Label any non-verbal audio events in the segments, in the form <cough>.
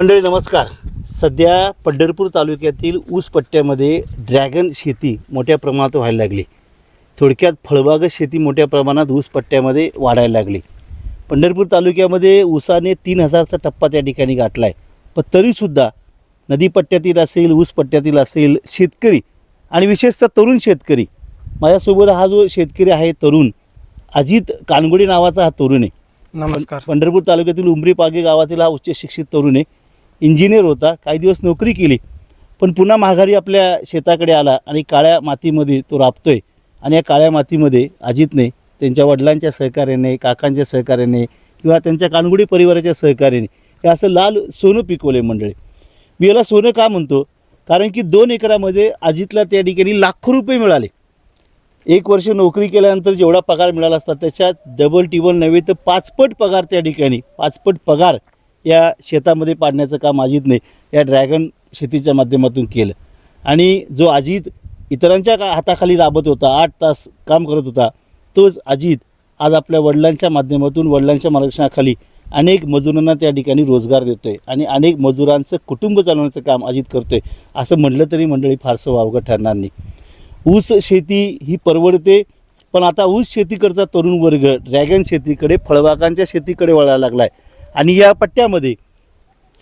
मंडळी नमस्कार. सध्या पंढरपूर तालुक्यातील ऊस पट्ट्यामध्ये ड्रॅगन शेती मोठ्या प्रमाणात व्हायला लागली. थोडक्यात फळबाग शेती मोठ्या प्रमाणात ऊस पट्ट्यामध्ये वाढायला लागली. पंढरपूर तालुक्यामध्ये ऊसाने तीन हजारचा टप्पा त्या ठिकाणी गाठला आहे पण तरीसुद्धा नदीपट्ट्यातील असेल ऊस पट्ट्यातील असेल शेतकरी आणि विशेषतः तरुण शेतकरी माझ्यासोबत हा जो शेतकरी आहे तरुण अजित कानगुडे नावाचा हा तरुण आहे. नमस्कार. पंढरपूर तालुक्यातील उमरी पागे गावातील हा उच्च शिक्षित तरुण आहे. इंजिनियर होता काही दिवस नोकरी केली पण पुन्हा माघारी आपल्या शेताकडे आला आणि काळ्या मातीमध्ये तो राबतोय आणि या काळ्या मातीमध्ये अजितने त्यांच्या वडिलांच्या सहकार्याने काकांच्या सहकार्याने किंवा त्यांच्या कानगुडी परिवाराच्या सहकार्याने हे असं लाल सोनं पिकवले मंडळी. मी याला सोनं का म्हणतो? कारण की दोन एकरामध्ये अजितला त्या ठिकाणी लाखो रुपये मिळाले. एक वर्ष नोकरी केल्यानंतर जेवढा पगार मिळाला असता त्याच्यात डबल टिबल नव्हे तर पाचपट पगार त्या ठिकाणी पाचपट पगार. या शेतामध्ये पाडण्याचं काम अजितने या ड्रॅगन शेतीच्या माध्यमातून केलं. आणि जो अजित इतरांच्या का हाताखाली राबत होता आठ तास काम करत होता तोच अजित आज आपल्या वडिलांच्या माध्यमातून वडिलांच्या मार्गदर्शनाखाली अनेक मजुरांना त्या ठिकाणी रोजगार देतो आहे आणि अनेक मजुरांचं कुटुंब चालवण्याचं काम अजित करतो आहे असं म्हटलं तरी मंडळी फारसं वावगं ठरणार नाही. ऊस शेती ही परवडते पण आता ऊस शेतीकडचा तरुण वर्ग ड्रॅगन शेतीकडे फळबागांच्या शेतीकडे वळायला लागला आहे आणि या पट्ट्यामध्ये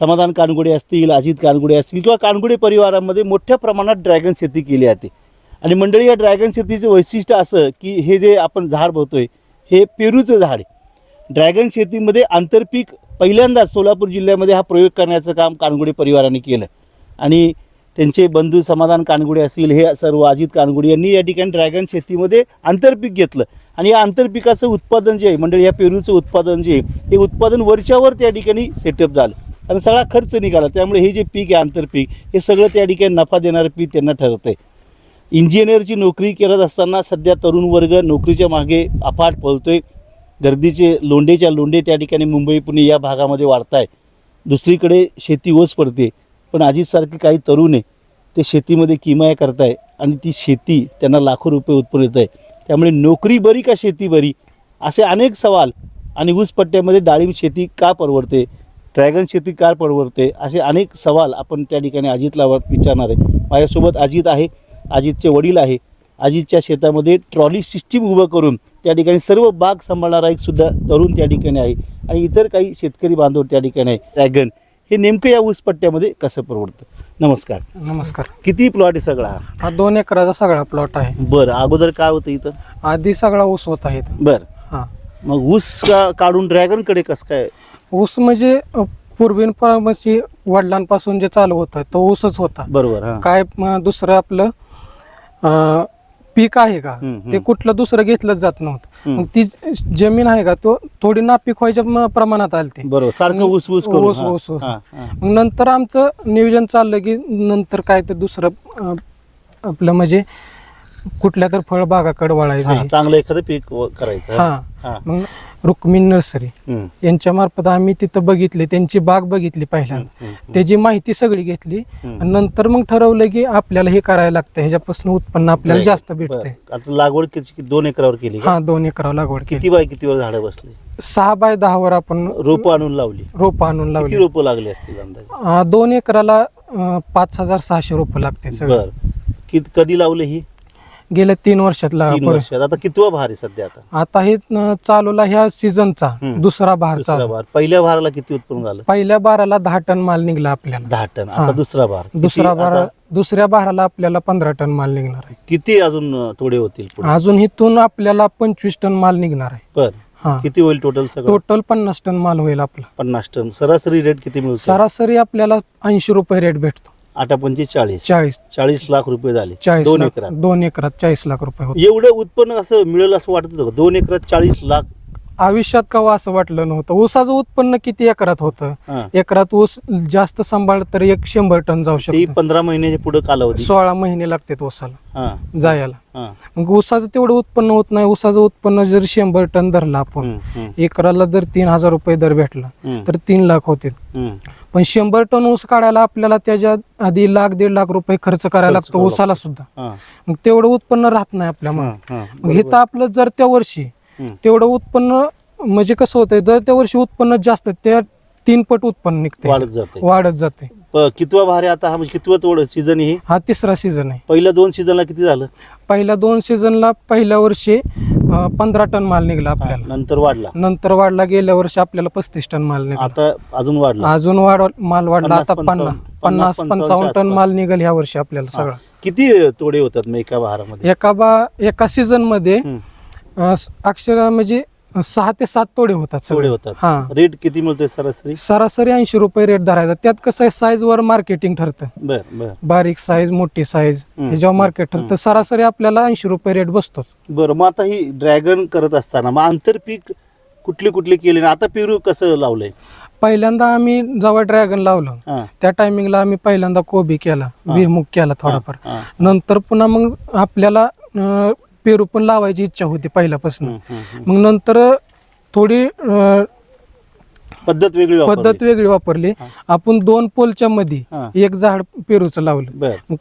समाधान कानगुडे असतील अजित कानगुडे असतील किंवा कानगुडे परिवारामध्ये मोठ्या प्रमाणात ड्रॅगन शेती केली जाते. आणि मंडळी या ड्रॅगन शेतीचं वैशिष्ट्य असं की हे जे आपण झाड बघतोय हे पेरूचं झाड आहे. ड्रॅगन शेतीमध्ये आंतरपीक पहिल्यांदाच सोलापूर जिल्ह्यामध्ये हा प्रयोग करण्याचं काम कानगुडे परिवाराने केलं. आणि त्यांचे बंधू समाधान कानगुडे असतील हे सर्व अजित कानगुडे यांनी या ठिकाणी ड्रॅगन शेतीमध्ये आंतरपीक घेतलं. आणि या आंतरपिकाचं उत्पादन जे आहे मंडळी या पेरूचं उत्पादन जे आहे हे उत्पादन वरच्यावर त्या ठिकाणी सेटअप झालं. आणि सगळा खर्च निघाला त्यामुळे हे जे पीक आहे आंतरपीक हे सगळं त्या ठिकाणी नफा देणारं पीक त्यांना ठरतं आहे. इंजिनियरची नोकरी करत असताना सध्या तरुण वर्ग नोकरीच्या मागे अफाट पळतोय. गर्दीचे लोंडेच्या लोंडे त्या ठिकाणी मुंबई पुणे या भागामध्ये वाढत आहे. दुसरीकडे शेती ओस पडते. पण आजीसारखे काही तरुण आहे ते शेतीमध्ये किमाया करताय आणि ती शेती त्यांना लाखो रुपये उत्पन्न येत आहे. त्यामुळे नोकरी बरी का शेती बरी? असे अनेक सवाल आणि ऊस पट्ट्यामध्ये डाळिंब शेती का परवडते? ड्रॅगन शेती का परवडते? असे अनेक सवाल आपण त्या ठिकाणी अजितला विचारणार आहे. माझ्यासोबत अजित आहे. अजितचे वडील आहे. अजितच्या शेतामध्ये ट्रॉली सिस्टीम उभं करून त्या ठिकाणी सर्व बाग सांभाळणारा एक सुद्धा तरुण त्या ठिकाणी आहे आणि इतर काही शेतकरी बांधव त्या ठिकाणी आहे. ड्रॅगन हे नेमकं या ऊस पट्ट्यामध्ये कसं परवडतं? नमस्कार. नमस्कार. किती प्लॉट आहे सगळा? हा हा दोन एकराचा सगळा प्लॉट आहे. बरं अगोदर काय होतं इथं? आधी सगळा ऊस होता इथं. बरं. हा. मग ऊस का काढून ड्रॅगनकडे कसं काय? ऊस म्हणजे अ, पूर्वीपासून वडिलांपासून जे चालू होतं तो ऊसच होता. बरोबर हां. काय म, दुसरं आपलं अ, पीक आहे का हम्म, हम्म. ते कुठलं दुसरं घेतलंच जात नव्हतं हम्म. मग ती जमीन आहे का तो थोडी नापीक व्हायच्या म, प्रमाणात आली ती बरोबर सारखं मग ऊस ऊस करून ऊस, हां, ऊस, ऊस. हां, हां. मग नंतर आमचं नियोजन चाललं की नंतर काय तर दुसरं अ, आपलं म्हणजे कुठल्या तर फळबागाकडे वळायचं हां, आहे. चांगलं एखादं पीक व- करायचं हा हां. मग रुक्मिणी नर्सरी. यांच्या मार्फत आम्ही तिथं बघितले त्यांची बाग बघितली पहिल्यांदा. त्याची माहिती सगळी घेतली. नंतर मग ठरवलं की आपल्याला हे करायला लागतं ह्याच्यापासून उत्पन्न आपल्याला. जास्त भेटतंय. आता लागवड किती किती- दोन एकरावर केली? हा दोन एकरावर लागवड केली. किती बाय कितीवर झाडं बसली? सहा बाय दहावर आपण रोपं आणून लावली. रोप आणून किती लावली रोपं लागली असतील अंदाजे? दोन एकराला पाच हजार सहाशे रोप लागते सगळं. कित कधी लावले ही? गेल्या तीन वर्षात ला- तीन पर- वर्षात. आता कितवा भार आहे सध्या आता? आता हे अं, चालूला ह्या सीझनचा हम्म. दुसरा दुसरा चालू. भार. पहिल्या भाराला किती उत्पन्न झालं? पहिल्या बाराला दहा टन माल निघला आपल्याला. दहा टन. आता हां. दुसरा भार. किती दुसरा आता- बारा दुसऱ्या बाराला आपल्याला पंधरा टन माल निघणार आहे. किती अजून अं, थोडे होतील पुढे? अजून इथून आपल्याला पंचवीस टन माल निघणार आहे. बर. हा. किती होईल टोटल सगळं? टोटल पन्नास टन माल होईल आपला. पन्नास टन. सरासरी रेट किती मिळतो सरासरी आपल्याला ऐंशी रुपये रेट भेटतो. आठ पंचवीस चाळीस. चाळीस. चाळीस लाख रुपये झाले. चाळीस दोन लाख एकरात. दोन एकरात चाळीस लाख रुपये होतो. एवढं उत्पन्न असं मिळेल असं वाटत होतं का? दोन एकरात चाळीस लाख. आयुष्यात कवा असं वाटलं नव्हतं. ऊसाचं उत्पन्न किती एकरात होतं? हां. एकरात ऊस जास्त सांभाळ तर एक शंभर टन जाऊ ते शकतो. पंधरा महिन्याच्या पुढे कालावधी. सोळा महिने लागतात ऊसाला. हां, जायला. हां. मग ऊसाचं तेवढं उत्पन्न होत नाही. ऊसाचं उत्पन्न जर शंभर टन धरलं आपण हम्म, हम्म, एकराला जर तीन हजार रुपये दर भेटला हम्म, तर तीन लाख होते. हम्म. पण शंभर टन ऊस काढायला आपल्याला त्याच्या आधी लाख दीड लाख रुपये खर्च करायला लागतो ऊसाला सुद्धा. मग तेवढं उत्पन्न राहत नाही आपल्या मग हां, तर आपलं जर त्या वर्षी. तेवढं उत्पन्न म्हणजे कसं होतंय जर त्या वर्षी उत्पन्न जास्त त्या तीन पट उत्पन्न निघते वाढत जाते वाढत जाते कितवा भार आहे आता हा म्हणजे कितवा तोड सीझन हे? हा तिसरा सीझन आहे. पहिल्या दोन सीझनला किती झालं? पहिल्या दोन सीझनला पहिल्या वर्षी पंधरा टन माल निघाला आपल्याला. नंतर वाढला. नंतर वाढला गेल्या वर्षी आपल्याला पस्तीस टन माल निघाला. आता अजून वाढला. अजून वाढ माल वाढला आता पन्नास पन्नास, पंचावन्न टन. माल निघाल ह्या वर्षी आपल्याला. सगळा. किती तोडे होतात एका बहारामध्ये? एका बा एका सीझनमध्ये अक्षर म्हणजे सहा ते सात तोडे होतात तोडे सगळे होतात. हा. रेट किती मिळतोय सरासरी? सरासरी ऐंशी रुपये रेट धरायचा. त्यात कसं आहे साईज वर मार्केटिंग ठरतं. बर बर. बारीक साईज मोठी साईज हम्म. ह्याच्यावर मार्केट ठरतं सरासरी आपल्याला ऐंशी रुपये रेट बसतोच. बरं मग आता ही ड्रॅगन करत असताना मग आंतरपीक कुठली कुठली केली आणि आता पेरू कसं लावलंय? पहिल्यांदा आम्ही जेव्हा ड्रॅगन लावलं हा, त्या टायमिंगला आम्ही पहिल्यांदा कोबी केला भुईमुग केला थोडाफार. हा, नंतर पुन्हा मग आपल्याला अं, पेरू पण लावायची इच्छा होती पहिल्यापासून. मग नंतर थोडी अं, पद्धत वेगळी वापरली. पद्धत वेगळी वापरली. आपण दोन पोलच्या मध्ये. एक झाड पेरूचं लावलं. बर. मग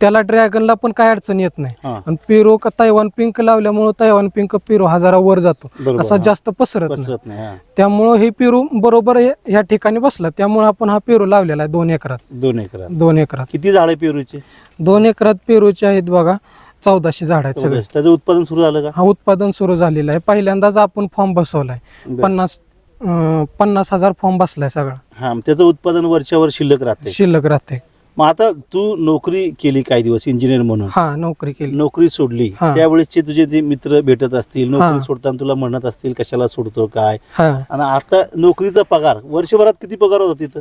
त्याला ड्रॅगनला पण काय अडचण येत नाही. हा. आणि पेरू का तैवान पिंक लावल्यामुळं तैवान पिंक पेरू हजारावर जातो. बरोबर, असा हा. जास्त पसरत नाही. पसरत नाही हा. त्यामुळं हे पेरू बरोबर ह्या ठिकाणी बसला. त्यामुळे आपण हा पेरू लावलेला आहे दोन एकरात. दोन एकरात. दोन एकरात. किती झाडे पेरूचे? दोन एकरात पेरूचे आहेत बघा. चौदाशे झाड आहेत सगळे. त्याचं उत्पादन सुरू झालं का? हा उत्पादन सुरू झालेलं आहे. पहिल्यांदाच आपण फॉर्म बसवलाय. पन्नास अं, पन्नास हजार फॉर्म बसलाय सगळा. हा त्याचं उत्पादन वरच्यावर शिल्लक राहते. शिल्लक राहते. मग आता तू नोकरी केली काही दिवस इंजिनियर म्हणून. हा नोकरी केली. नोकरी सोडली. हा. त्यावेळेसचे तुझे जे मित्र भेटत असतील हा. नोकरी सोडताना तुला म्हणत असतील कशाला सोडतो काय? हा. आणि आता नोकरीचा पगार वर्षभरात किती पगार होता तिथं?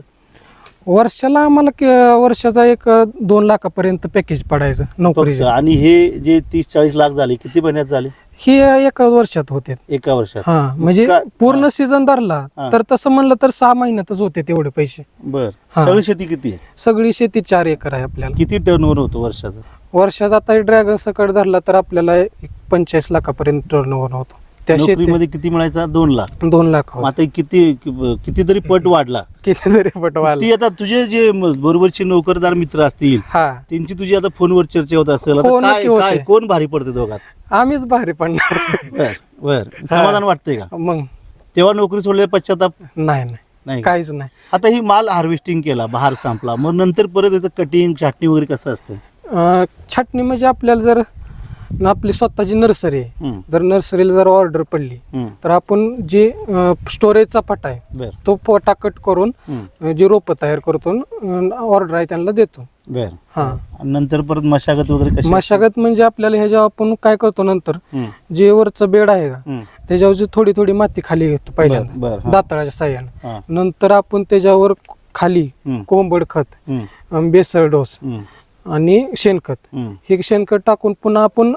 वर्षाला आम्हाला के- वर्षाचा एक दोन लाखापर्यंत पॅकेज पडायचं फक्त. नोकरीचं आणि हे जे तीस चाळीस लाख झाले किती महिन्यात झाले? हे एका वर्षात होते. एका वर्षात. हा म्हणजे का- पूर्ण सीझन धरला हा. तर तसं म्हणलं तर सहा महिन्यातच होते तेवढे पैसे. बर. हा. सगळी शेती किती आहे? सगळी शेती चार एकर आहे आपल्याला. किती टर्नओव्हर होतो वर्षाचं? वर्षात आता ड्रॅगन सकट धरला तर आपल्याला एक पंचेचाळीस लाखापर्यंत टर्न ओव्हर होतो. त्या शेती नोकरीमध्ये किती मिळायचा? दोन लाख. दोन लाख मग आता किती कितीतरी पट वाढला. किती जरी पटवाल ती आता तुझे जे बरोबरचे नोकरदार मित्र असतील हा. त्यांची तुझी आता फोनवर चर्चा होत असेल. हो, काय कोण भारी पडते दोघात? आम्हीच भारी पडणार. बर बर. समाधान वाटतंय का? मग. तेव्हा नोकरी सोडले पश्चाताप? नाही नाही. नाही काहीच नाही. आता ही माल हार्वेस्टिंग केला बहार संपला. मग नंतर परत याचं कटिंग छाटणी वगैरे कसं असतं? छाटणी म्हणजे आपल्याला जर न आपली स्वतःची नर्सरी आहे. हम्म, जर नर्सरीला जर ऑर्डर पडली हम्म, तर आपण जे स्टोरेजचा पट आहे बर. तो पटा कट करून हम्म, अं, जे रोपं तयार करतो ऑर्डर आहे त्यांना देतो. बर. हा. आणि नंतर परत मशागत वगैरे कशी मशागत म्हणजे आपल्याला ह्याच्या आपण काय करतो नंतर हम्म, जे वरचं बेड आहे का हम्म, त्याच्यावरची थोडी थोडी माती खाली घेतो बर, पहिल्यांदा हा, दाताळाच्या साह्यानं. हा, नंतर आपण त्याच्यावर खाली हम्म, कोंबड खत हम्म, अं, बेसळ डोस हम्म, आणि शेणखत. हम्म. हे शेणखत टाकून पुन्हा आपण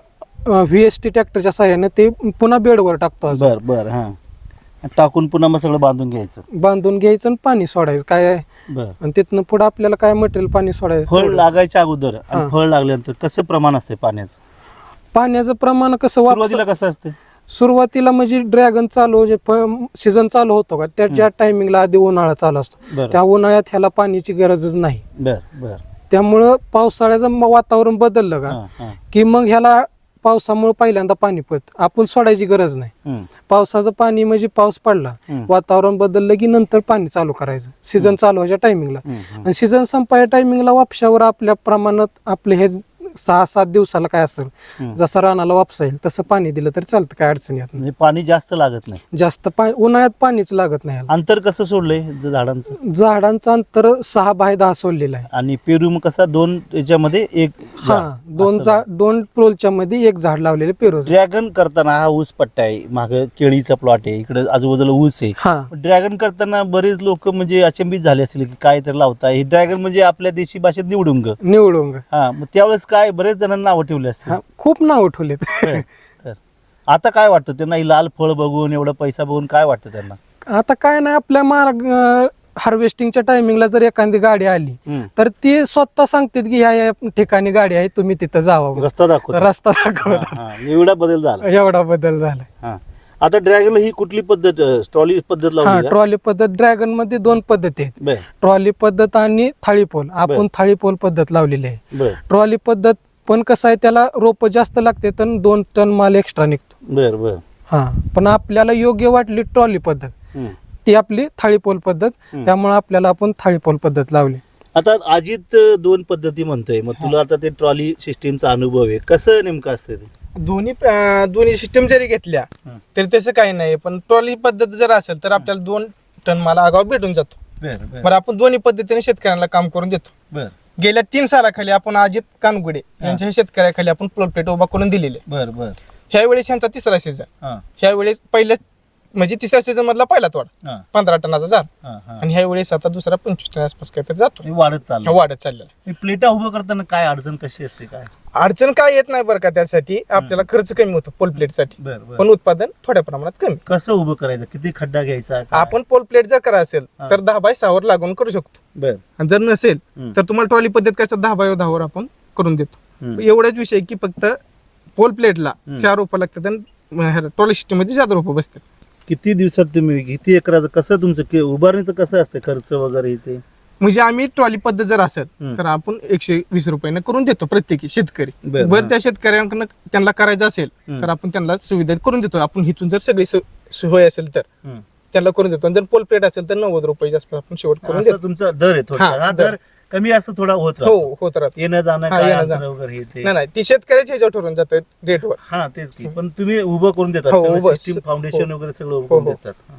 व्ही एस टी ट्रॅक्टरच्या साह्याने ते पुन्हा बेडवर टाकतो अजून. बर बर हा. टाकून पुन्हा मग सगळं बांधून घ्यायचं. बांधून घ्यायचं आणि पाणी सोडायचं. काय आहे? बर. आणि तिथनं पुढे आपल्याला काय मटेरियल पाणी सोडायचं? फळ. लागायच्या अगोदर आणि हा. फळ लागल्यानंतर कसं प्रमाण असते पाण्याचं? पाण्याचं प्रमाण कसं सुरुवातीला कसं असते सुरुवातीला म्हणजे ड्रॅगन चालू सीझन चालू होतो का? त्याच्या टायमिंगला आधी उन्हाळा चालू असतो. बर. त्या उन्हाळ्यात ह्याला पाण्याची गरजच नाही. बर बर. त्यामुळं पावसाळ्याचं म- वातावरण बदललं का? हा, हा. की मग ह्याला पावसामुळे पहिल्यांदा पाणी पडतं. आपण सोडायची गरज नाही. हम्म, पावसाचं पाणी म्हणजे पाऊस पडला हम्म, वातावरण बदललं की नंतर पाणी चालू करायचं. सीझन चालू व्हायच्या टायमिंगला हम्म, हम्म. आणि सीझन संपायच्या टायमिंगला वापशावर आपल्या प्रमाणात आपले हे सहा सात दिवसाला काय असेल. जसं रानाला वापसा येईल तसं पाणी दिलं तर चालतं काय अडचण येत म्हणजे पाणी जास्त लागत नाही. नाही जास्त पाणी उन्हाळ्यात पाणीच लागत नाही. अंतर कसं सोडलंय ज- झाडांचं? झाडांचं अंतर सहा बाय दहा सोडलेलं आहे. आणि पेरू मग कसा दोन याच्यामध्ये एक हा दोन असं दोन प्रोलच्या मध्ये एक झाड लावलेले पेरू ड्रॅगन करताना हा ऊस पट्टा आहे माग केळीचा प्लॉट आहे इकडे आजूबाजूला ऊस आहे. हा. ड्रॅगन करताना बरेच लोक म्हणजे अचंबित झाले असतील की काय तर लावताय. हे ड्रॅगन म्हणजे आपल्या देशी भाषेत निवडुंग. निवडून हा मग त्यावेळेस काय बरेच जणांना नावं ठेवले असतील. हा खूप नाव ठेवलेत. बर, बर. आता काय वाटतं? त्यांना ही लाल फळ बघून एवढा पैसा बघून काय वाटतं त्यांना? आता काय नाही आपल्या मार्ग हार्वेस्टिंगच्या टायमिंगला जर एखादी गाडी आली हम्म. तर ती स्वतः सांगतात की ह्या या ठिकाणी गाडी आहे तुम्ही तिथं जावा. रस्ता दाखवतो. रस्ता हा, हा. एवढा बदल झाला. एवढा बदल झालाय हा. आता ड्रॅगन ही कुठली पद्धत स्ट्रॉली पद्धत हा लावली का? ट्रॉली पद्धत ड्रॅगनमध्ये दोन पद्धती आहेत. बर. ट्रॉली पद्धत आणि थाळी पोल. आपण. थाळी पोल पद्धत लावलेली आहे. बर. ट्रॉली पद्धत पण कसं आहे त्याला रोप जास्त लागते तर दोन टन माल एक्स्ट्रा निघतो. बर बर. हा पण आपल्याला योग्य वाटली ट्रॉली पद्धत. हम्म. ती आपली थाळीपोल पद्धत. हम्म. त्यामुळे आपल्याला आपण थाळीपोल पद्धत लावली. आता अजित दोन पद्धती म्हणतोय. मग तुला आता ते ट्रॉली सिस्टीमचा अनुभव आहे. कसं नेमकं असतं ते? दोन्ही अं, दोन्ही सिस्टम जरी घेतल्या हं. तरी तसं काही नाही. पण ट्रॉली पद्धत जर असेल तर आपल्याला दोन टन माल आगाव भेटून जातो. बर बरं. आपण दोन्ही पद्धतीने शेतकऱ्यांना काम करून देतो. बर. गेल्या तीन सालाखाली आपण अजित कानगुडे यांच्या शेतकऱ्याखाली आपण प्लॉट प्लेट उभा करून दिलेले. बर बर. ह्या वेळेस यांचा तिसरा सीझन हा. ह्या वेळेस पहिल्या म्हणजे तिसऱ्या सीझन मधला पहिला तोडा. हा. पंधरा टनाचा झाला. हा हा. आणि ह्या वेळेस आता दुसरा पंचवीस टन आसपास काहीतरी जातो हे वाढत चाललं वाढत चाललेला. प्लेटा उभं करताना काय अडचण कशी असते काय? अडचण काय येत नाही बरं का त्यासाठी. आपल्याला खर्च कमी होतो पोल प्लेटसाठी बर बर. पण उत्पादन थोड्या प्रमाणात कमी. कसं उभं करायचं? किती खड्डा घ्यायचा काय? आपण पोल प्लेट जर करा असेल हा. तर दहा बाय सहावर लागून करू शकतो. बर. आणि जर नसेल हम्म. तर तुम्हाला ट्रॉली पद्धत कसं दहा बाय दहावर आपण करून देतो. हम्म. एवढाच विषय की फक्त पोल प्लेटला हम्म. चार रोपं लागतात आणि ट्रॉली सिस्टममध्ये जादा रोपं बसतात. किती दिवसात तुम्ही किती एकराचं कसं तुमचं कि- उभारणीचं कसं असतं खर्च वगैरे इथे म्हणजे आम्ही ट्रॉली पद्धत जर असेल. तर आपण एकशे वीस रुपयाने करून देतो प्रत्येकी शेतकरी बरं, बरं हा. त्या शेतकऱ्यांकडनं त्यांना करायचं असेल हम्म. तर आपण त्यांना सुविधा करून देतो आपण इथून जर सगळी सो- सोय असेल तर हम्म. त्यांना करून देतो आणि जर पोल प्लेट असेल तर नव्वद रुपयाच्या आसपास आपण शेवट करून असा देतो तुमचा दर आहे हा, हा दर. दर कमी असं थोडा होत हो राहतो. होत राहत. येणं जाणं हा, काय येणं अंतर जाणं. वगैरे हे ते. नाही नाही ती शेतकऱ्याच्या ह्याच्यावर ठरवून जातात रेटवर हा तेच की. पण तुम्ही उभं करून देतात हो, उभं. सिस्टीम फाउंडेशन वगैरे सगळं उभं हो, करून हो. देतात. हा.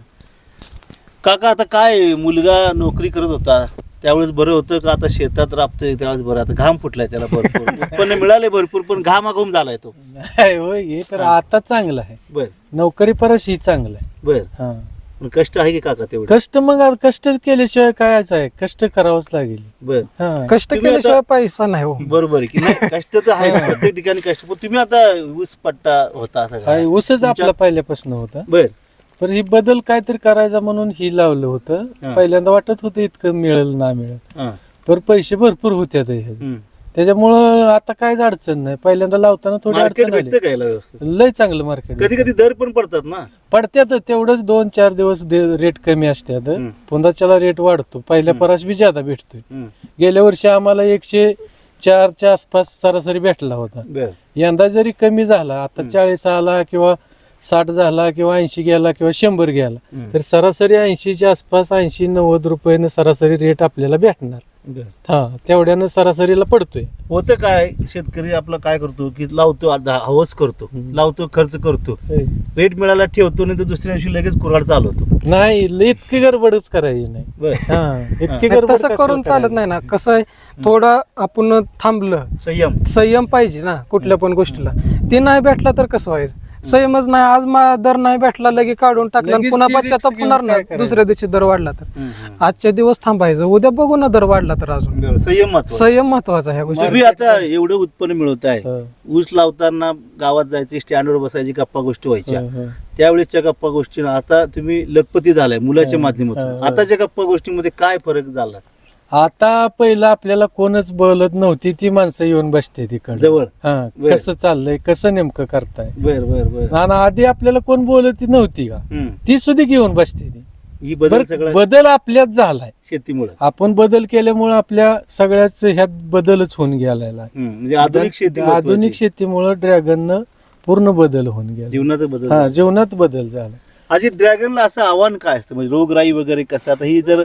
काका आता काय मुलगा नोकरी करत होता त्यावेळेस बरं होतं का? आता शेतात राबतोय त्यावेळेस बरं. आता घाम फुटलाय त्याला भरपूर. <laughs> उत्पन्न मिळाले भरपूर पण घामाघूम झालाय तो. नाही होय हे तर आता चांगलं आहे. बर. नोकरी परस ही चांगलं आहे. बर. हा. पण कष्ट आहे की काका तेवढे? कष्ट मग आता कष्ट केल्याशिवाय कायच आहे? कष्ट करावंच लागेल. बर. हा. कष्ट तुम्ही केल्याशिवाय पैसा नाही हो. बरोबर आहे की नाही? कष्ट तर आहे प्रत्येक ठिकाणी कष्ट. पण तुम्ही आता ऊस पट्टा होता असं हा, ऊसच आपला पहिल्यापासून होता. बर. पण ही बदल काहीतरी करायचा म्हणून ही लावलं हा. होतं पहिल्यांदा वाटत होतं इतकं मिळेल ना मिळेल. हा. पण पैसे भरपूर होते आता हे. हम्म. त्याच्यामुळं आता काहीच अडचण नाही. पहिल्यांदा लावताना थोडी मार्केट अडचण आली. व्यवस्थित? लय चांगलं मार्केट कधी कधी दर पण पडतात ना. पडत्यात तेवढंच दोन चार दिवस रेट कमी असतात हम्म. पुन्हा रेट वाढतो. पहिल्या परास बी ज्यादा भेटतोय. हम्म. गेल्या वर्षी आम्हाला एकशे चारच्या आसपास सरासरी भेटला होता. बर. यंदा जरी कमी झाला आता चाळीस आला किंवा साठ झाला किंवा ऐंशी गेला किंवा शंभर गेला हम्म. तर सरासरी ऐंशीच्या आसपास ऐंशी नव्वद रुपयानं सरासरी रेट आपल्याला भेटणार. हा तेवढ्यानं सरासरीला पडतोय. होतं काय शेतकरी आपला काय करतो की लावतो आता हवस करतो. लावतो खर्च करतो. रेट मिळाला ठेवतो नाही तर दुसऱ्या दिवशी लगेच कुराड चालवतो नाही इतकी गडबडच करायची नाही. बर. हा इतकी गडबड तसं करून चालत? नाही ना. कसं आहे थोडं आपण थांबलं. संयम. संयम पाहिजे ना कुठल्या पण गोष्टीला. ते नाही भेटला तर कसं व्हायचं? संयमच नाही आज मा दर नाही भेटला लगे काढून टाकला आणि लगेच पुन्हा ती पश्चाताप घेऊन होणार ना काय करायचं? दुसऱ्या दिवशी दर वाढला तर हम्म. आजच्या दिवस थांबायचं उद्या बघू ना दर वाढला तर अजून बरं, संयम महत्त्वाचा. संयम महत्त्वाचा ह्या गोष्टी तुम्ही आता एवढं उत्पन्न मिळवत आहे हा, ऊस लावताना गावात जायचे स्टँडवर बसायची गप्पा गोष्टी व्हायच्या. त्यावेळेसच्या गप्पा गोष्टी आता तुम्ही लखपती झालाय मुलाच्या माध्यमातून. आताच्या गप्पा गोष्टीमध्ये काय फरक झाला आता पहिलं आपल्याला कोणच बोलत नव्हती ती माणसं येऊन बसते तिकडे. जवळ? हा बर. कसं चाललंय कसं नेमकं करताय? बर बर बर. आणि आधी आपल्याला कोण बोलत नव्हती का? हम्म. ती सुद्धा घेऊन बसते ती. ही बदल बरं, सगळा बदल आपल्यात झालाय. शेतीमुळे. आपण बदल केल्यामुळे आपल्या सगळ्याच ह्यात बदलच होऊन गेलेला आहे. म्हणजे आधुनिक शेती आधुनिक. शेतीमुळे ड्रॅगननं पूर्ण बदल होऊन गेला. जीवनाचा बदल हा. जीवनात बदल झाला. अजित ड्रॅगनला असं आव्हान काय असतं? म्हणजे रोगराई वगैरे कसं? आता ही जर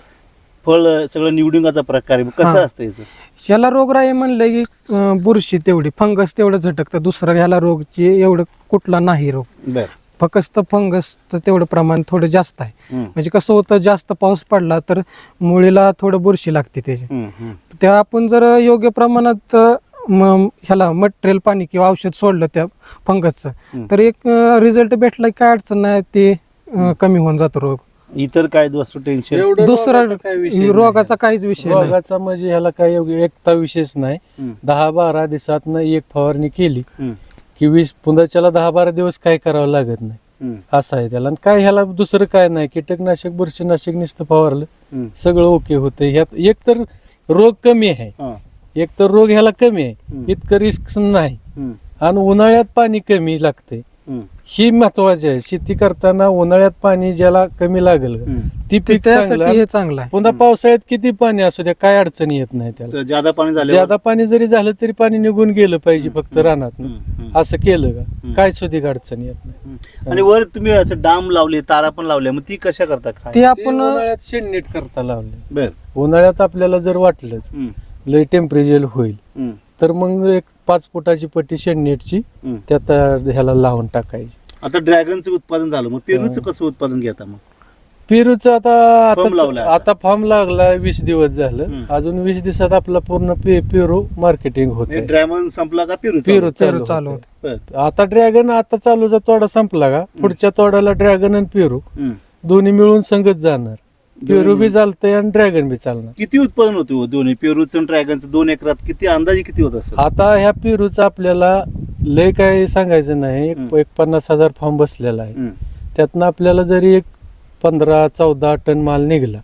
फळ सगळं निवडुंगाचा प्रकार आहे. मग कसं हा. असतं याचं? ह्याला रोगराई म्हणलं की अं, बुरशी तेवढी फंगस तेवढं झटकतं. दुसरं ह्याला रोगची एवढं कुठला नाही रोग. बर. फक्त फंगसचं तेवढं प्रमाण थोडं जास्त आहे. हम्म, म्हणजे कसं होतं जास्त पाऊस पडला तर मुळीला थोडं बुरशी लागते त्याची. हम्म, हम्म. त्या आपण जर योग्य प्रमाणात अं, म- ह्याला मटेरियल पाणी किंवा औषध सोडलं त्या फंगसचं हम्म. तर एक रिझल्ट भेटला की काय अडचण नाही ते अं, कमी होऊन जातो रोग. इतर काय वस्तू टेन्शन एवढं दुसरा रोगाचा काही विषय नाही. रोगाचा काहीच विषय नाही. रोगाचा म्हणजे ह्याला काही एवढं एकता विशेष नाही. हम्म, दहा बारा दिवसात एक फवारणी केली हम्म, की वीस पुन्हाच्याला दहा बारा दिवस काय करावं लागत नाही. हम्म, असं आहे त्याला. आणि काय ह्याला दुसरं काय नाही. कीटकनाशक बुरशीनाशक नुसतं फवारलं. हम्म. सगळं ओके होतं. ह्यात एक तर रोग कमी आहे. हा, एक तर रोग ह्याला कमी आहे. हम्म. इतकं रिस्क नाही. हम्म, आणि उन्हाळ्यात पाणी कमी लागते हम्म, ही महत्वाची आहे. शेती करताना उन्हाळ्यात पाणी ज्याला कमी लागेल. ती पीक त्यासाठी हे चांगलं आहे. पुन्हा पावसाळ्यात किती पाणी असू द्या काय अडचणी येत नाही त्याला. तर ज्यादा पाणी झालं ज्यादा पाणी जरी झालं तरी पाणी निघून गेलं पाहिजे फक्त रानात. असं केलं का? काय सुधी अडचण येत नाही. आणि वर तुम्ही असं डाम लावले तारा पण लावल्या मग ती कशा करता काय? ते आपण उन्हाळ्यात शेणनीट करता लावले. बर. उन्हाळ्यात आपल्याला जर वाटलंच हम्म, लय टेम्परेचर होईल. हम्म, तर मग एक पाच फुटाची पट्टी शेणनेटची हम्म. त्यात ह्याला लावून टाकायची आता ड्रॅगनचं उत्पादन झालं मग पेरूचं कसं उत्पादन घेता मग पेरूचं आता लावलाय आता आता. आता फॉर्म लागला वीस दिवस झालं हम्म. अजून वीस दिवसात आपला पूर्ण पे- पेरू मार्केटिंग होते ड्रॅगन संपला का पेरू पेरू चालू? चालू होते. आता ड्रॅगन आता चालूचा तोडा संपला का पुढच्या तोड्याला ड्रॅगन आणि पेरू. दोन्ही मिळून संगत जाणार पेरू बी चालतंय आणि ड्रॅगन बी चालणार. किती उत्पादन होते हो दोन्ही? पेरूचं आणि ड्रॅगनचं दोन एकरात किती अंदाजे किती होत असं आता ह्या पेरूचं आपल्याला लय काय सांगायचं नाही. एक- हम्म. एक पन्नास हजार फॉर्म बसलेला आहे. त्यातनं आपल्याला जरी एक पंधरा चौदा टन माल निघाला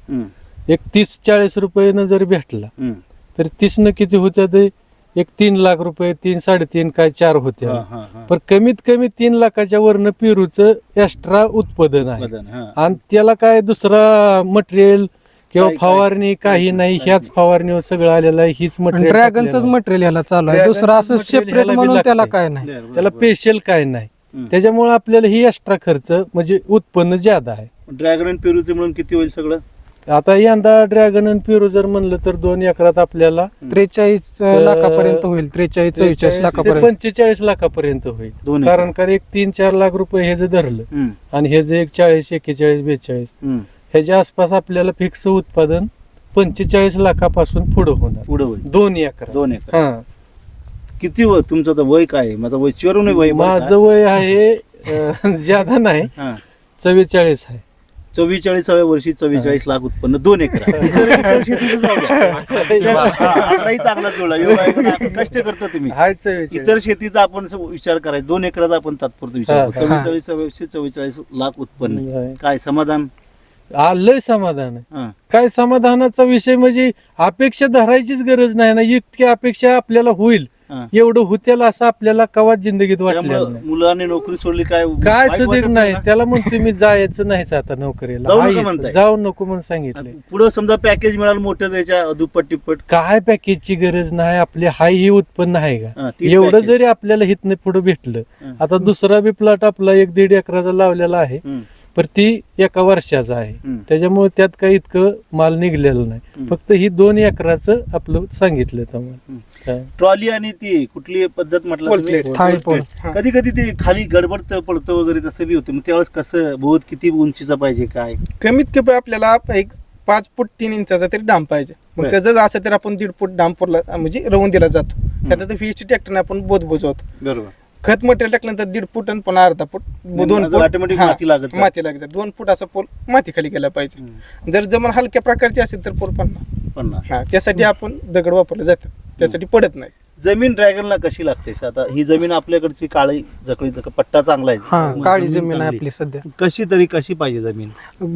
एक तीस चाळीस रुपयानं जर भेटला तर तीसनं किती होत्या ते एक तीन लाख रुपये तीन साडेतीन काय चार होत्या. पण कमीत कमी तीन लाखाच्या वरनं पेरूचं एक्स्ट्रा उत्पादन आहे. आणि त्याला काय दुसरा मटेरियल किंवा फवारणी काही नाही ह्याच नाही. फवारणीवर सगळं आलेलं आहे हीच मटेरियल ड्रॅगनच मटेरियल याला चालू आहे. दुसरं असं सेपरेट म्हणून त्याला. काय नाही. त्याला स्पेशल काय नाही. त्याच्यामुळे आपल्याला ही एक्स्ट्रा खर्च म्हणजे उत्पन्न ज्यादा आहे. ड्रॅगन आणि पेरूचं मिळून किती होईल सगळं? आता यंदा ड्रॅगन आणि पेरू जर म्हणलं तर दोन एकरात आपल्याला त्रेचाळीस तर- लाखापर्यंत होईल त्रेचाळीस चव्वेचाळीस 43 ते लाखापर्यंत. पंचेचाळीस लाखापर्यंत होईल. दोन कारण का एक तीन चार लाख रुपये हे जे धरलं आणि हे जे एक चाळीस एक्केचाळीस बेचाळीस हम्म. ह्याच्या आसपास आपल्याला फिक्स उत्पादन पंचेचाळीस लाखापासून पुढे होणार. पुढं होईल. दोन एकर दोन एकर हा. किती वय तुमचं वय काय? आहे? माझं वय चिरून वय? माझं वय आहे ज्यादा नाही. चव्वेचाळीस आहे. चव्वेचाळीसाव्या वर्षी चव्वेचाळीस लाख उत्पन्न दोन एकर. हा, <laughs> <laughs> चांगला आपण कष्ट करता तुम्ही इतर शेतीचा आपण विचार करायचा दोन एकराचा आपण तात्पुरता विचार. चव्वेचाळीसाव्या वर्षी चव्वेचाळीस लाख उत्पन्न. काय समाधान लय समाधान आहे. काय समाधानाचा विषय म्हणजे अपेक्षा धरायचीच गरज नाही ना इतकी अपेक्षा आपल्याला होईल. एवढं होतेल असं आपल्याला कवाच जिंदगीत त्यामुळं नाही मुलांनी नोकरी सोडली काय काय वाईट सुधीर वाटत नाही? त्याला म्हणतो मी जायचं नाहीच आता नोकरीला जाऊ नका आहेच. म्हणताय. जाऊ नको म्हणून सांगितलंय पुढं समजा पॅकेज मिळालं मोठं त्याच्या दुप्पट टिप्पट काय पॅकेजची गरज नाही आपली हाय ही उत्पन्न आहे हा, का तीच एवढं package. जरी आपल्याला हितनं पुढे भेटलं हा. आता दुसरा बी प्लॉट आपला एक दीड एकराचा लावलेला आहे हम्म, पण ती एका वर्षाचा आहे. त्याच्यामुळे त्यात काही इतकं माल निघलेलं नाही. फक्त ही दोन एकराचं आपलं सांगितलं. तुम्हाला ट्रॉली आणि ती कुठली पद्धत म्हटलं. कधी कधी ते खाली गडबड पडतं वगैरे तसं बी होतं. मग त्यावेळेस कसं बहुत किती उंचीचा पाहिजे काय? कमीत कमी आपल्याला एक पाच फूट तीन इंचाचा तरी डाम पाहिजे. मग त्याचं असं तर आपण दीड फूट पुरला म्हणजे रवून दिला जातो. त्यात व्हीएसटी ट्रॅक्टरने आपण बोध बुजवतो बरोबर. खत मटेरियल टाकल्यानंतर दीड फूट आणि पुन्हा अर्धा फूट दोन माझं automatic हा, माती लागत. माती लागत दोन फूट असा पोल माती खाली गेला पाहिजे. जर जमन हलक्या प्रकारची असेल तर पोल पडणार पन्नास. हा त्यासाठी आपण दगड वापरले जातात. त्यासाठी पडत नाही. जमीन ड्रॅगनला कशी लागते आता ही जमीन आपल्याकडची काळी जकळीचं पट्टा चांगला आहे हा काळी जमीन आहे. आपली सध्या कशी तरी कशी पाहिजे जमीन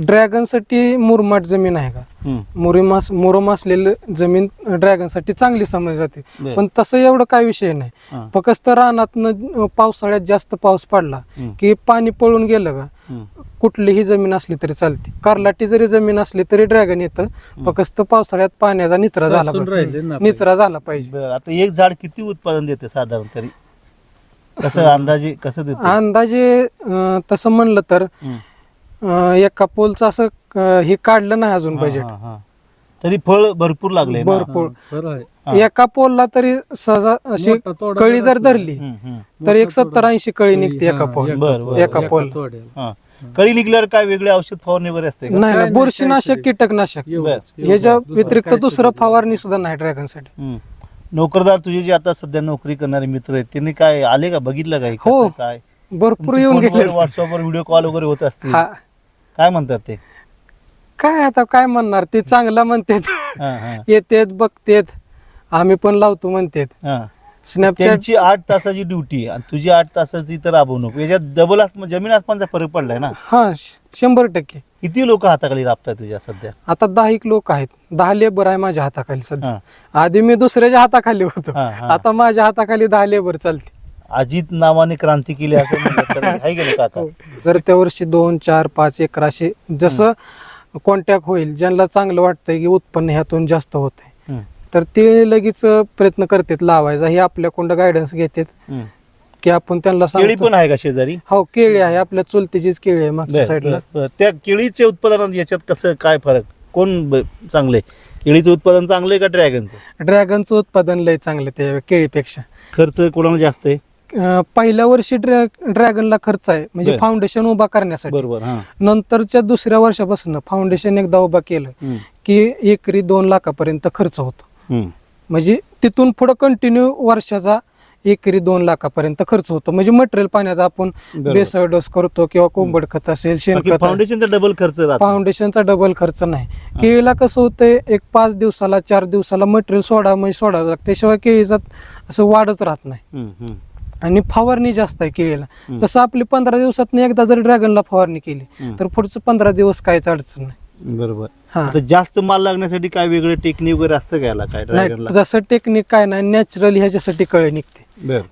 ड्रॅगनसाठी मुरमाट जमीन आहे का हम्म. मुरिमास मुरम असलेलं जमीन ड्रॅगनसाठी चांगली समज जाते बरं. पण तसं एवढं काय विषय हा. नाही फक्त रानातनं पावसाळ्यात जास्त पाऊस पडला हम्म. की पाणी पळून गेलं का. कुठलीही जमीन असली तरी चालते. कार्लाटी जरी जमीन असली तरी ड्रॅगन येतं. फक्त पावसाळ्यात पाण्याचा निचरा झाला साचून राहिले पाहिजे ना निचरा झाला पाहिजे. बरं आता एक झाड किती उत्पादन देते साधारण तरी? कसं अंदाजे कसं देते? अंदाजे अं, तसं म्हणलं तर. अं, एका पोलचं असं अं, हे काढलं नाही अजून बजेट हा, हा, हा. तरी फळ भरपूर लागले ना? भरपूर. एका पोलला तरी सहजा अशी मोठा तोडा कळी जर धरली हम्म, हम्म. तर एक सत्तर ऐंशी कळी निघते एका पोल. बरं, बरं. एका पोल. हा. कळी निघल्यावर काय वेगळे औषध फवारणी वगैरे असते का? नाही काय नाही नाही, बुरशीनाशक कीटकनाशक. दुसरं व्यतिरिक्त दुसरं फवारणी सुद्धा नाही ड्रॅगनसाठी हम्म. नोकरदार तुझे जे आता सध्या नोकरी करणारे मित्र आहेत त्यांनी काय आले का? बघितलं काय हो. कसं काय? भरपूर येऊन गेले. व्हॉट्सअपवर व्हिडिओ कॉल वगैरे होत असतील. हा. काय म्हणतात ते? काय आता काय म्हणणार? ते चांगला म्हणतात. हा, हा, येतेत बघतेत. आम्ही पण लावतो म्हणतात. हा. स्नॅपचॅट त्यांची आठ तासाची ड्युटी आणि तुझी आठ तासाची तर राबवणूक. याच्यात डबल आसमान जमीन आसमानचा फरक पडलाय ना? हा श- शंभर टक्के. किती लोक हाताखाली राबताय तुझ्या सध्या? आता दहा एक लोक आहेत. दहा लेबर आहे माझ्या हाताखाली सध्या. हा, आधी मी दुसऱ्याच्या हाताखाली होतो. हा, हा. आता माझ्या हाताखाली दहा लेबर चालते अजित नावाने क्रांती केली असं म्हणलं तर. आहे गेलं काका? जर त्या वर्षी दोन चार पाच एकर असे जसं कॉन्टॅक्ट होईल ज्यांना चांगलं वाटतंय की उत्पन्न ह्यातून जास्त होतंय. हम्म. तर ते लगेच प्रयत्न करतात लावायचा. हे आपल्याकडं गायडन्स घेतात. की आपण त्यांना केळी पण आहे का शेजारी? हो केळी आहे. आपल्या चुलतीचीच केळी आहे मागच्या साईडला. त्या केळीच्या उत्पादनात याच्यात कसं काय फरक? कोण चांगले केळीचं उत्पादन चांगलं आहे का ड्रॅगनचं ड्रॅगनचं उत्पादन लय चांगलं ते केळीपेक्षा. खर्च कोणाला जास्त आहे? पहिल्या वर्षी ड्रॅ ड्रॅगनला खर्च आहे. म्हणजे बर. फाउंडेशन उभा करण्यासाठी. बरोबर हा. नंतरच्या दुसऱ्या वर्षापासून फाउंडेशन एकदा उभा केलं हम्म, की एकरी दोन लाखापर्यंत खर्च होतो. हम्म. म्हणजे तिथून पुढे कंटिन्यू वर्षाचा एकरी दोन लाखापर्यंत खर्च होतो. म्हणजे मटेरियल पाण्याचा आपण बरोबर. बेसळ डोस करतो किंवा कोंबड खत असेल बाकी शेणखत फाउंडेशनचा डबल खर्च राहतो. फाउंडेशनचा डबल खर्च नाही. केळीला कसं होतंय एक पाच दिवसाला चार दिवसाला मटेरियल सोडा म्हणजे सोडावं लागतं. त्याशिवाय केळीचा असं वाढच राहत नाही. हम्म, हम्म, आणि फवारणी जास्त आहे केळीला. तसं आपली पंधरा दिवसात एकदा जर ड्रॅगनला फवारणी केली. तर पुढचं पंधरा दिवस काहीच अडचण नाही. बरोबर. हा. जास्त माल लागण्यासाठी काय वेगळं टेक्निक वगैरे असतं काय जसं टेक्निक काय नाही नॅचरली ह्याच्यासाठी कळे निघते.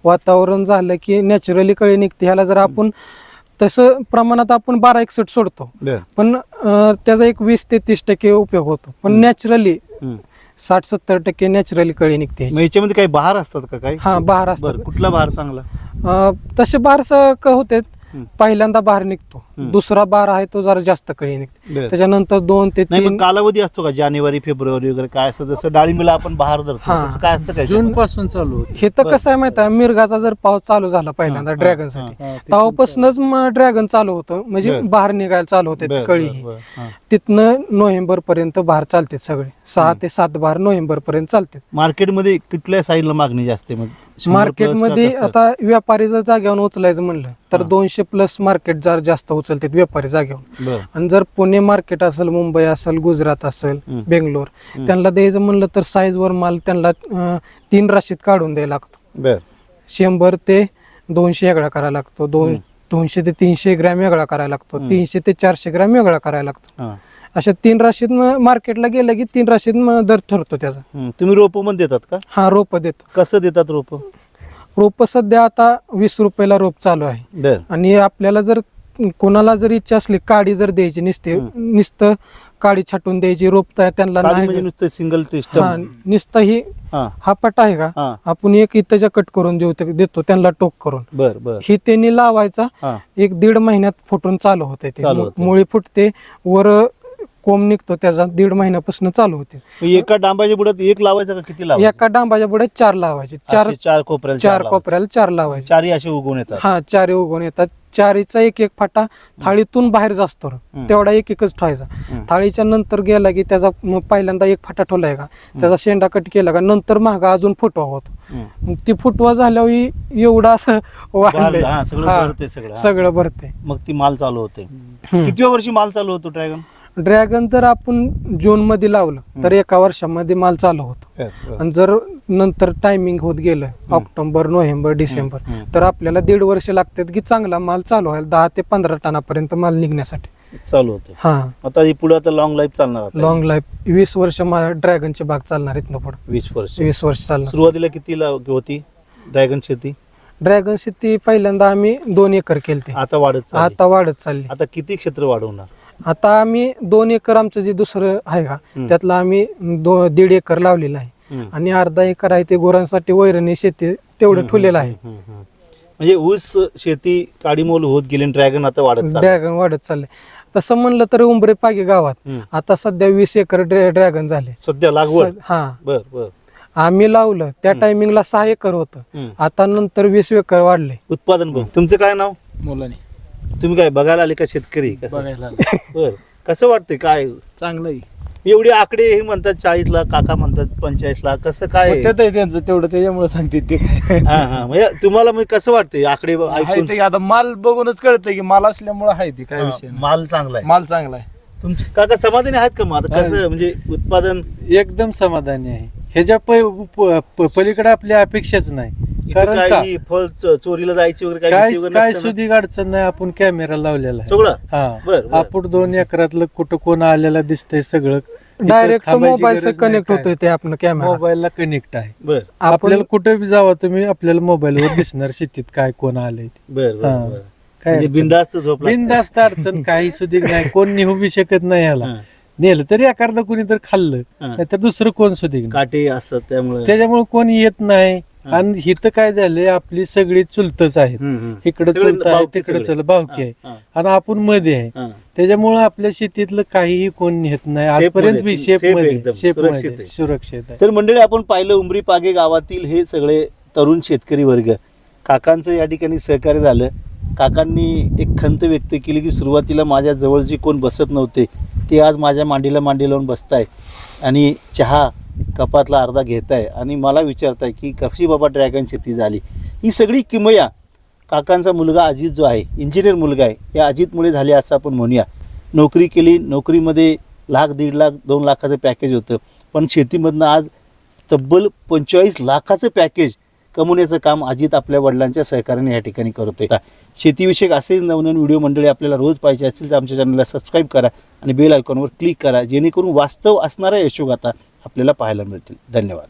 वातावरण झालं की नॅचरली कळे निघते. ह्याला जर आपण तसं प्रमाणात आपण बारा एकसठ सोडतो पण त्याचा एक वीस ते तीस टक्के उपयोग होतो. पण. नॅचरली. साठ सत्तर टक्के नॅचरली कळी निघते ह्याची. मग याच्यामध्ये काही बहार असतात का काही हा बहार असतात बरं कुठला बहार चांगला अं, तसे बार होते हम्म. पहिल्यांदा बाहेर निघतो. दुसरा बार आहे तो जरा जास्त कळी निघते. बर. त्याच्यानंतर दोन ते नाही तीन कालावधी असतो का? जानेवारी फेब्रुवारी वगैरे काय असं जसं डाळिंबीला आपण बहार धरतो. तसं काय असतं जून पासून चालू होते. हे तर बरं. कसं आहे माहिती आहे? मिरगाचा जर पाऊस चालू झाला पहिल्यांदा ड्रॅगनसाठी तेव्हापासूनच ड्रॅगन चालू होतं. म्हणजे बरं. बाहेर निघायला चालू होते बर, कळी. बर. बर. तिथनं नोव्हेंबर पर्यंत बाहेर चालते सगळे. सहा ते सात बाहेर नोव्हेंबर पर्यंत चालते. मार्केटमध्ये कुठल्या साईडला मागणी जास्त मग मार्केटमध्ये? आता व्यापारी जर जाग्यावर उचलायचं म्हणलं तर. दोनशे प्लस मार्केट जर जास्त उचलते व्यापारी जाग्यावर आणि जर पुणे मार्केट असेल मुंबई असेल गुजरात असेल. बेंगलोर. त्यांना द्यायचं म्हणलं तर size वर माल त्यांना तीन राशीत काढून द्यायला लागतो शंभर ते दोनशे वेगळा करायला लागतो दोन. दोनशे ते तीनशे ग्रॅम वेगळा करायला लागतो. तीनशे ते चारशे ग्रॅम वेगळा करायला लागतो अशा तीन राशीत मार्केटला गेलं की तीन राशीत दर ठरतो त्याचा. तुम्ही रोप पण देतात का? हा रोप देतो. कसं देतात रोप? रोप सध्या आता वीस रुपयाला रोप चालू आहे. बर. आणि आपल्याला जर कोणाला जर इच्छा असली काडी जर द्यायची नुसते हम्म. नुसतं काडी छाटून द्यायची रोप त्या- त्यांना काळी म्हणजे नाही नुसतं सिंगल हा नुसतं ही हा. हा पट आहे का? हा. आपण एक इथं कट करून देऊ देतो त्यांना टोक करून. बर बर. ही त्यांनी लावायचा हा. एक दीड महिन्यात फुटून चालू होते ते. चालू होते. मुळी फुटते वर कोंब निघतो त्याचा दीड महिन्यापासून चालू होते. मग एका डांबाच्या बुडात एक लावायचा का किती लावायचं? एका डांबाच्या बुड्यात चार लावायचे. चार असे चार कोपऱ्याला चार लावायचे. कोपऱ्याला चार लावायचे. चारही असे उगवून येतात. हा चारी उगवून येतात. चारीचा एक एक फाटा थाळीतून बाहेर जास्तो तेवढा एक एकच ठेवायचा हम्म. थाळीच्या नंतर गेला की त्याचा पहिल्यांदा एक फाटा ठेवलाय का? त्याचा शेंडा कट केला का? नंतर मागा अजून फुटवा होतो. हम्म. मग ती फुटवा झाल्यावर ही एवढं असं वाढलंय. हा सगळं हा, भरते सगळं हा. सगळं भरते मग ती माल चालू होते. किती वर्षी माल चालू होतो ड्रॅगन? ड्रॅगन जर आपण जून मध्ये लावलं तर एका वर्षामध्ये माल चालू होतो. आणि जर नंतर टायमिंग होत गेलं ऑक्टोबर नोव्हेंबर डिसेंबर. तर आपल्याला दीड वर्ष लागतात की चांगला माल चालू व्हायला दहा ते पंधरा टनापर्यंत माल निघण्यासाठी. चालू होते. हा. आता पुढे आता लॉंग लाईफ चालणार. लॉंग लाईफ वीस वर्ष ड्रॅगनची बाग चालणार इथनं पुढे. वीस वर्ष. वीस वर्ष चालणार. सुरुवातीला किती ला- होती? ड्रॅगन शेती? ड्रॅगन शेती पहिल्यांदा आम्ही दोन एकर केलते. आता वाढत. आता वाढत चालली. आता किती क्षेत्र वाढवणार? आता आम्ही दोन एकर आमचं जे दुसरं आहे का. त्यातलं आम्ही दो दीड एकर लावलेलं आहे हम्म. आणि अर्धा एकर आहे ते गुरांसाठी वैरणी शेती तेवढं ठेवलेलं आहे हम्म, हम्म. म्हणजे ऊस शेती काडीमोल होत गेली ड्रॅगन आता वाढत चाललंय. ड्रॅगन वाढत चाललंय तसं म्हणलं तर उंबरे पागे गावात हम्म. आता सध्या वीस एकर ड्रॅ- ड्रॅगन झाले सध्या लागवड स- हा बर बर आम्ही लावलं त्या. टायमिंगला सहा एकर होतं हम्म. आता नंतर वीस एकर वाढले उत्पादन बघ तुमचं काय नाव मुलाने तुम्ही काय बघायला आले का शेतकरी? बघायला बर. कसं वाटतंय? काय? चांगलं आहे. एवढी आकडे हे म्हणतात चाळीस लाख काका म्हणतात पंचेचाळीस लाख कसं काय? आहे त्यांचं तेवढं त्याच्यामुळे सांगते ते. काय हा हा. म्हणजे तुम्हाला म्हणजे कसं वाटतंय? आकडे आहे ऐकून ते आता माल बघूनच कळतंय की माल असल्यामुळे आहे ते काय विषय नाही. माल चांगला आहे. माल चांगला आहे. तुमचे काका समाधानी आहात का मग? आता कसं म्हणजे उत्पादन? एकदम समाधानी आहे. ह्याच्या प- प- प- पलीकडे आपली अपेक्षाच नाही. इथं कारण का काही फळ चो- चोरीला जायची वगैरे काही काय वगैरे काय अडचण नाही आपण कॅमेरा लावलेला आहे सगळं हा बर, बर. आपण दोन एकरातलं कुठं कोण आलेला दिसतंय सगळं डायरेक्ट थांबायची मोबाईल गरज नाही, कनेक्ट काय. होतोय ते आपण कॅमेरा मोबाईलला कनेक्ट आहे बर आपण आपल्याला कुठे बी जावा तुम्ही आपल्याला मोबाईलवर दिसणार शेतीत काय कोण आलंय ते. बर बर हा. बर काय म्हणजे अडचण बिंदास्त झोप लागते. बिनधास्त अडचण <laughs> काही सुधी नाही कोण निहू बी शकत नाही याला हा. नेलं तरी एखादं कोणी तर खाल्लं हा. नाहीतर दुसरं कोण सुधी नाही. काटे असतात त्यामुळे त्याच्यामुळे कोण येत नाही. आणि हिथं काय झालंय आपली सगळी चुलतच आहेत. इकडं चुलत आहे तिकडे. चल भावकी आहे. आणि आपण मध्ये आहे. त्याच्यामुळे आपल्या शेतीतलं काहीही कोण नेत नाही. आजपर्यंत बी शेपमध्ये शेप सुरक्षित मध्ये आहे. सुरक्षित आहे. तर मंडळी आपण पाहिलं उमरी पागे गावातील हे सगळे तरुण शेतकरी वर्ग. काकांचं या ठिकाणी सहकार्य झालं. काकांनी एक खंत व्यक्त केली की सुरुवातीला माझ्या जवळ जी कोण बसत नव्हते ते आज माझ्या मांडीला मांडी लावून बसताय आणि चहा कपातला अर्धा घेत आहे आणि मला विचारताय की कशी बाबा ड्रॅगन शेती झाली? ही सगळी किमया काकांचा मुलगा अजित जो आहे इंजिनियर मुलगा आहे या अजितमुळे झाले असं आपण म्हणूया. नोकरी केली नोकरीमध्ये लाख दीड लाख दोन लाखाचं पॅकेज होतं. पण शेतीमधनं आज तब्बल पंचेचाळीस लाखाचं पॅकेज कमवण्याचं काम अजित आपल्या वडिलांच्या सहकार्याने या ठिकाणी करतो आहे शेतीविषयक असेच नवनवीन व्हिडिओ मंडळी आपल्याला रोज पाहिजे असतील तर आमच्या चॅनलला सबस्क्राईब करा आणि बेल आयकॉनवर क्लिक करा जेणेकरून वास्तव असणाऱ्या यशोगाथा आपल्याला पाहायला मिळतील. धन्यवाद.